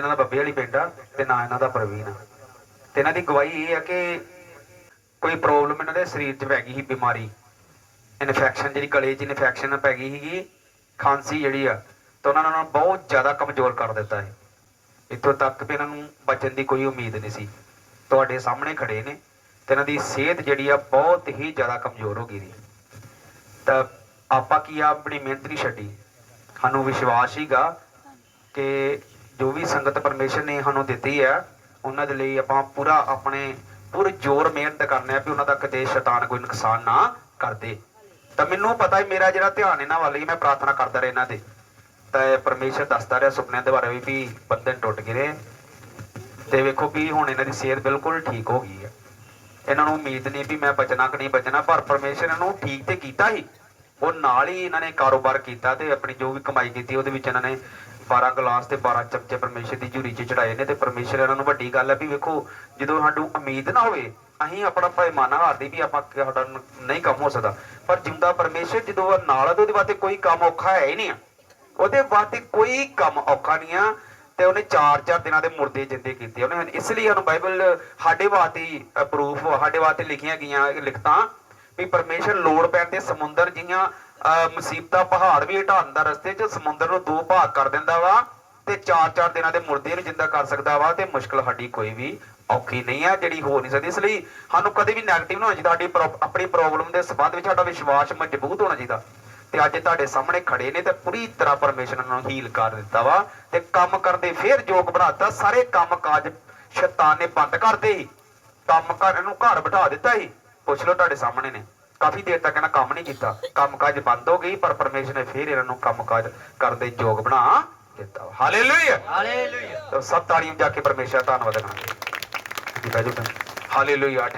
ਇਹਨਾਂ ਦਾ ਬੱਬੇ ਵਾਲੀ ਪਿੰਡ ਆ ਤੇ ਨਾ ਇਹਨਾਂ ਦਾ ਪ੍ਰਵੀਨ ਆ। ਤੇ ਇਹਨਾਂ ਦੀ ਗਵਾਹੀ ਇਹ ਆ ਕਿ ਕੋਈ ਪ੍ਰੋਬਲਮ ਇਹਨਾਂ ਦੇ ਸਰੀਰ 'ਚ ਪੈ ਗਈ ਸੀ, ਬਿਮਾਰੀ। ਇਨਫੈਕਸ਼ਨ ਜਿਹੜੀ ਗਲੇ 'ਚ ਇਨਫੈਕਸ਼ਨ ਪੈ ਗਈ ਸੀਗੀ, ਖਾਂਸੀ ਜਿਹੜੀ ਆ, ਤਾਂ ਉਹਨਾਂ ਨੂੰ ਬਹੁਤ ਜ਼ਿਆਦਾ ਕਮਜ਼ੋਰ ਕਰ ਦਿੱਤਾ ਹੈ ਇੱਥੋਂ ਤੱਕ ਵੀ ਇਹਨਾਂ ਨੂੰ ਬਚਣ ਦੀ ਕੋਈ ਉਮੀਦ ਨਹੀਂ ਸੀ। ਤੁਹਾਡੇ ਸਾਹਮਣੇ ਖੜੇ ਨੇ ਤੇ ਇਹਨਾਂ ਦੀ ਸਿਹਤ ਜਿਹੜੀ ਆ ਬਹੁਤ ਹੀ ਜ਼ਿਆਦਾ ਕਮਜ਼ੋਰ ਹੋ ਗਈ ਸੀ। ਤਾਂ ਆਪਾਂ ਕੀ ਆ, ਆਪਣੀ ਮਿਹਨਤ ਨਹੀਂ ਛੱਡੀ। ਸਾਨੂੰ ਵਿਸ਼ਵਾਸ ਹੀਗਾ ਕਿ ਜੋ ਵੀ ਸੰਗਤ ਪਰਮੇਸ਼ਰ ਨੇ ਸਾਨੂੰ ਦਿੱਤੀ ਹੈ ਉਹਨਾਂ ਦੇ ਲਈ ਆਪਾਂ ਪੂਰਾ ਆਪਣੇ ਪੂਰੇ ਜ਼ੋਰ ਮਿਹਨਤ ਕਰਨੇ ਆ ਵੀ ਉਹਨਾਂ ਦਾ ਕਦੇ ਸ਼ੈਤਾਨ ਕੋਈ ਨੁਕਸਾਨ ਨਾ ਕਰਦੇ। ਤਾਂ ਮੈਨੂੰ ਪਤਾ ਹੈ ਮੇਰਾ ਜਿਹੜਾ ਧਿਆਨ ਇਹਨਾਂ ਵੱਲ ਹੀ ਮੈਂ ਪ੍ਰਾਰਥਨਾ ਕਰਦਾ ਰਿਹਾ ਇਹਨਾਂ ਦੇ। ਤਾਂ ਇਹ ਪਰਮੇਸ਼ਰ ਦੱਸਦਾ ਰਿਹਾ ਸੁਪਨਿਆਂ ਦੇ ਬਾਰੇ ਵੀ ਵੀ ਬੰਧਨ ਟੁੱਟ ਗਏ ਨੇ। ਤੇ ਵੇਖੋ ਵੀ ਹੁਣ ਇਹਨਾਂ ਦੀ ਸਿਹਤ ਬਿਲਕੁਲ ਠੀਕ ਹੋ ਗਈ ਹੈ ਇਹਨਾਂ ਨੂੰ ਉਮੀਦ ਨਹੀਂ ਵੀ ਮੈਂ ਬਚਣਾ ਕਿ ਨਹੀਂ ਬਚਣਾ, ਪਰ ਪਰਮੇਸ਼ਰ ਇਹਨਾਂ ਨੂੰ ਠੀਕ ਤੇ ਕੀਤਾ ਹੀ ਉਹ ਨਾਲ ਹੀ ਇਹਨਾਂ ਨੇ ਕਾਰੋਬਾਰ ਕੀਤਾ ਤੇ ਆਪਣੀ ਜੋ ਵੀ ਕਮਾਈ ਕੀਤੀ, ਉਹਦੇ ਵਿੱਚ ਇਹਨਾਂ ਨੇ 12 ਗਲਾਸ ਤੇ 12 ਚਮਚੇ ਪਰਮੇਸ਼ਰ ਦੀ ਝੂਰੀ 'ਚ ਚੜਾਏ ਨੇ ਤੇ ਪਰਮੇਸ਼ਰ ਇਹਨਾਂ ਨੂੰ ਵੱਡੀ ਗੱਲ ਹੈ ਵੀ ਵੇਖੋ, ਜਦੋਂ ਸਾਨੂੰ ਉਮੀਦ ਨਾ ਹੋਵੇ, ਅਸੀਂ ਆਪਣਾ ਪੈਮਾਨਾ ਹਾਰਦੇ ਵੀ ਆਪਾਂ ਸਾਡਾ ਨਹੀਂ ਕੰਮ ਹੋ ਸਕਦਾ। ਪਰ ਜਿੰਦਾ ਪਰਮੇਸ਼ਰ ਜਦੋਂ ਨਾਲ ਆ ਉਹਦੇ ਵਾਸਤੇ ਕੋਈ ਕੰਮ ਔਖਾ ਹੈ ਹੀ ਨਹੀਂ ਉਹਦੇ ਵਾਸਤੇ ਕੋਈ ਕੰਮ ਔਖਾ ਨਹੀਂ ਆ ਤੇ ਉਹਨੇ 4-4 ਦਿਨਾਂ ਦੇ ਮੁਰਦੇ ਜਿੰਦੇ ਕੀਤੇ। ਉਹਨੇ ਇਸ ਲਈ ਸਾਨੂੰ ਬਾਈਬਲ ਸਾਡੇ ਵਾਸਤੇ ਪ੍ਰੂਫ ਸਾਡੇ ਵਾਸਤੇ ਲਿਖੀਆਂ ਗਈਆਂ ਲਿਖਤਾਂ ਵੀ ਪਰਮੇਸ਼ਰ ਲੋੜ ਪੈਣ ਤੇ ਸਮੁੰਦਰ ਜੀਆਂ ਮੁਸੀਬਤਾਂ ਪਹਾੜ ਵੀ ਹਟਾਉਣ ਦਾ ਰਸਤੇ 'ਚ ਸਮੁੰਦਰ ਨੂੰ ਦੋ ਭਾਗ ਕਰ ਦਿੰਦਾ ਵਾ ਤੇ 4-4 ਦਿਨਾਂ ਦੇ ਮੁਰਦੇ ਨੂੰ ਜਿੰਦਾ ਕਰ ਸਕਦਾ ਵਾ ਤੇ ਮੁਸ਼ਕਲ ਸਾਡੀ ਕੋਈ ਵੀ ਔਖੀ ਨਹੀਂ ਆ, ਜਿਹੜੀ ਹੋ ਨਹੀਂ ਸਕਦੀ। ਇਸ ਲਈ ਸਾਨੂੰ ਕਦੇ ਵੀ ਨੈਗੇਟਿਵ ਨਾ ਹੋਣਾ ਚਾਹੀਦਾ, ਸਾਡੀ ਆਪਣੀ ਪ੍ਰੋਬਲਮ ਦੇ ਸੰਬੰਧ ਵਿੱਚ ਸਾਡਾ ਵਿਸ਼ਵਾਸ ਮਜ਼ਬੂਤ ਹੋਣਾ ਚਾਹੀਦਾ। ਤੇ ਅੱਜ ਤੁਹਾਡੇ ਸਾਹਮਣੇ ਖੜੇ ਨੇ ਤੇ ਪੂਰੀ ਤਰ੍ਹਾਂ ਪਰਮੇਸ਼ਰ ਨੂੰ ਹੀਲ ਕਰ ਦਿੱਤਾ ਵਾ ਤੇ ਕੰਮ ਕਰਦੇ ਫੇਰ ਯੋਗ ਬਣਾਤਾ। ਸਾਰੇ ਕੰਮ ਕਾਜ ਸ਼ੈਤਾਨ ਨੇ ਬੰਦ ਕਰਤੇ ਸੀ। ਕੰਮ ਕਰ ਨੂੰ ਘਰ ਬਿਠਾ ਦਿੱਤਾ ਸੀ। ਪੁੱਛ ਲਓ ਤੁਹਾਡੇ ਸਾਹਮਣੇ ਨੇ। ਕਾਫੀ ਦੇਰ ਤੱਕ ਇਹਨਾਂ ਕੰਮ ਨਹੀਂ ਕੀਤਾ। ਕੰਮ ਕਾਜ ਬੰਦ ਹੋ ਗਈ ਪਰ ਪਰਮੇਸ਼ਰ ਨੇ ਫੇਰ ਇਹਨਾਂ ਨੂੰ ਕੰਮ ਕਾਜ ਕਰਨ ਦੇ ਯੋਗ ਬਣਾ ਦਿੱਤਾ। ਹਾਲੇਲੂਇਆ ਹਾਲੇਲੂਇਆ ਸਭ ਤਾੜੀਆਂ ਜਾ ਕੇ ਪਰਮੇਸ਼ਰ ਦਾ ਧੰਨਵਾਦ ਕਰਨਾ ਜੀ ਬਾਜੂ ਹਾਲੇਲੂਇਆ